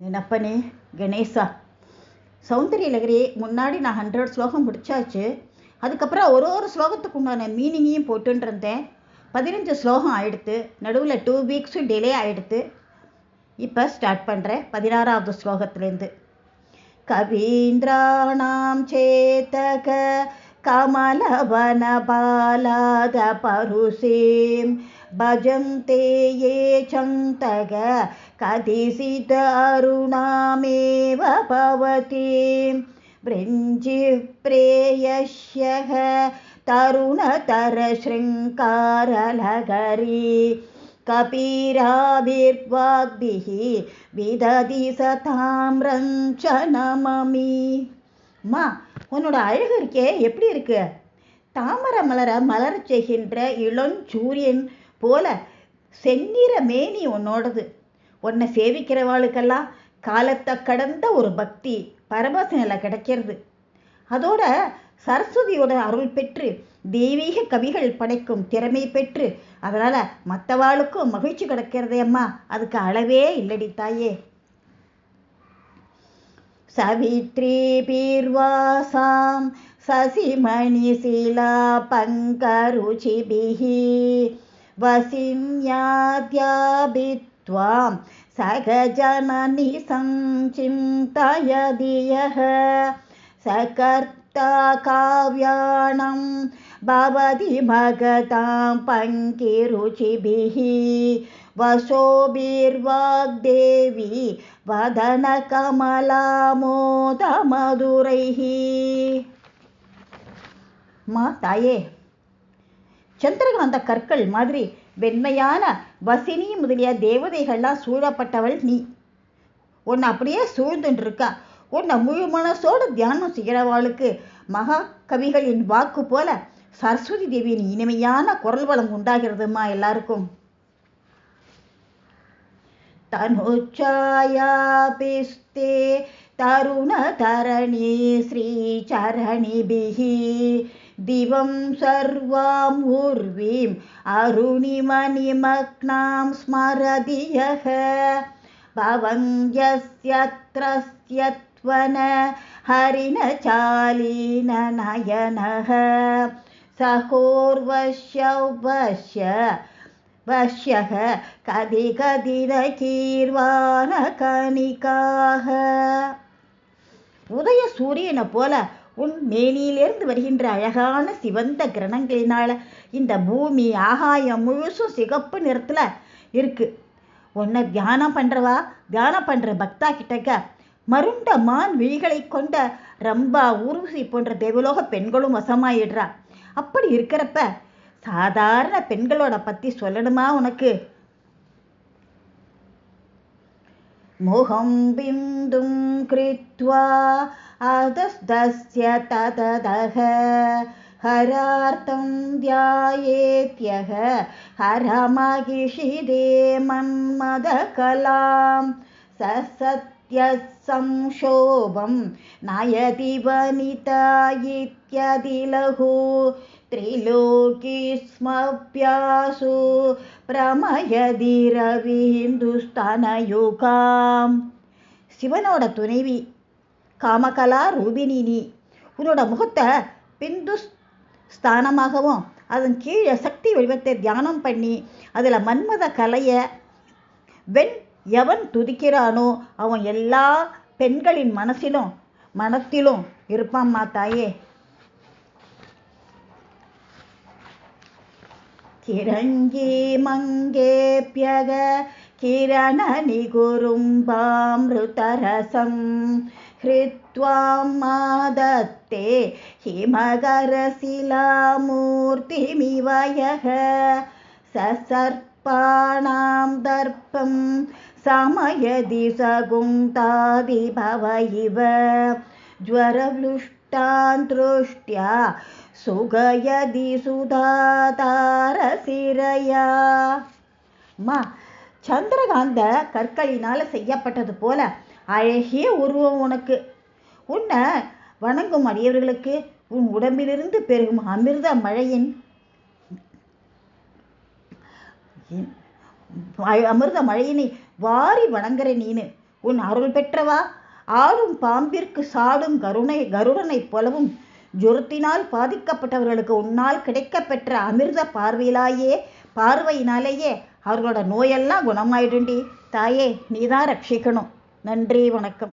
என்னப்பனே கணேசா சௌந்தரியலகரி முன்னாடி நான் ஹண்ட்ரட் ஸ்லோகம் முடிச்சாச்சு அதுக்கப்புறம் ஒரு ஒரு ஸ்லோகத்துக்கு உண்டான மீனிங்கையும் போட்டுன்னு இருந்தேன் பதினஞ்சு ஸ்லோகம் ஆயிடுத்து நடுவில் டூ வீக்ஸும் டிலே ஆயிடுத்து இப்போ ஸ்டார்ட் பண்ணுறேன் பதினாறாவது ஸ்லோகத்துலேருந்து கவீந்திராணாம் சேத்தக कमलवनबालाद परुषीं भजन्ते ये चन्तग कथिसित अरुणामेव भवतीं वृञ्जिप्रेयस्यः तरुणतरशृङ्कारलहरी कपीराभिर्वाग्भिः विदधि सतां रञ्चनममि அம்மா உன்னோட அழகு இருக்கே எப்படி இருக்கு தாமரை மலர மலரச் செய்கின்ற இளஞ்சூரியன் போல செந்நிற மேனி உன்னோடது உன்னை சேவிக்கிறவாளுக்கெல்லாம் காலத்தை கடந்த ஒரு பக்தி பரமசினில் கிடைக்கிறது. அதோட சரஸ்வதியோட அருள் பெற்று தெய்வீக கவிகள் படைக்கும் திறமை பெற்று அதனால் மற்றவாளுக்கும் மகிழ்ச்சி கிடைக்கிறதே அம்மா அதுக்கு அளவே இல்லடி தாயே. சவித்ரி பீர்வாசாம் சசிமணிசிலா பங்கருச்சிபிஹி வசிம்யாத்யாபித் वसिन्याद्याभित्वां सखजननि सञ्चिन्तयदि यः सकर्ता काव्याणं भवति भगतां पङ्किरुचिभिः वशोभिर्वाग्देवी வதனகமலாமோதமதுரைः மா தாயே சந்திரகாந்த கற்கள் மாதிரி வெண்மையான வசினி முதலிய தேவதைகள்லாம் சூழப்பட்டவள் நீ. உன்னை அப்படியே சூழ்ந்துட்டு இருக்கா உன்னை முழு மனசோடு தியானம் செய்கிறவாளுக்கு மகா கவிகளின் வாக்கு போல சரஸ்வதி தேவியின் இனிமையான குரல் வளம் உண்டாகிறதுமா எல்லாருக்கும்? தனுச்சாயாபிஸ்தே தருணதரணி ஸ்ரீச்சரணிபிகி दिवं सर्वां उर्वीम् अरुणिमनिमग्नां स्मरति यः भवङ्ग्यस्यत्रस्यत्वन हरिणचालीननयनः सहोर्वश्यवश्य वश्यः कदि கதிரகீர்வான கணிக்காக உதய சூரியனை போல உன் மேனியிலிருந்து வருகின்ற அழகான சிவந்த கிரணங்களினால இந்த பூமி ஆகாயம் முழுசும் சிகப்பு நிறத்துல இருக்கு. உன்னை தியானம் பண்றவா? தியானம் பண்ற பக்தா கிட்டக்க மருண்ட மான் விழிகளை கொண்ட ரம்பா ஊர்வசி போன்ற தேவலோக பெண்களும் வசமாயிடுறா. அப்படி இருக்கிறப்ப சாதாரண பெண்களோட பத்தி சொல்லணுமா உனக்கு? मुहं बिन्दुं कृत्वा अधस्तस्य तततः हरार्थं ध्यायेत्यः हरमहिषिदेमं मन्मदकलां स संशोभं नयति वनिता इत्यदिलहु त्रिलोकीस्मप्यासु பிரமயதி ரவீந்துஸ்தனயுகாம் சிவனோட துணைவி காமகலா ரூபினி நீ உன்னோட முகத்தை பிந்து ஸ்தானமாகவும் அதன் கீழே சக்தி வடிவத்தை தியானம் பண்ணி அதில் மன்மத கலையை வெண் எவன் துதிக்கிறானோ அவன் எல்லா பெண்களின் மனசிலும் மனத்திலும் இருப்பான் மாத்தாயே கிரங்கி மங்கேபியக கிரணனி நிகுரும்பாமிருதரசம் ஹிருத்வாம் மாதத்தே ஹிமகரசிலாமூர்த்திமிவயக சசர்ப்பாணாம் தர்ப்பம். समयदि सगुङ्तादिभव इव ज्वरवृष्टान् दृष्ट्या சுகயதி சுதாதாரசிரையா அம்மா சந்திரகாந்த கற்களினால் செய்யப்பட்டது போல அழகிய உருவம் உனக்கு உன்னை வணங்கும் அடியவர்களுக்கு உன் உடம்பிலிருந்து பெருகும் அமிர்த மழையின் அமிர்த மழையினை வாரி வணங்குற நீனு. உன் அருள் பெற்றவா? ஆளும் பாம்பிற்கு சாடும் கருணை கருடனைப் போலவும் ஜுரத்தினால் பாதிக்கப்பட்டவர்களுக்கு உன்னால் கிடைக்கப்பெற்ற அமிர்த பார்வையிலாயே பார்வையினாலேயே அவர்களோட நோயெல்லாம் குணமாயிடுண்டி. தாயே நீதான் ரட்சிக்கணும். நன்றி வணக்கம்.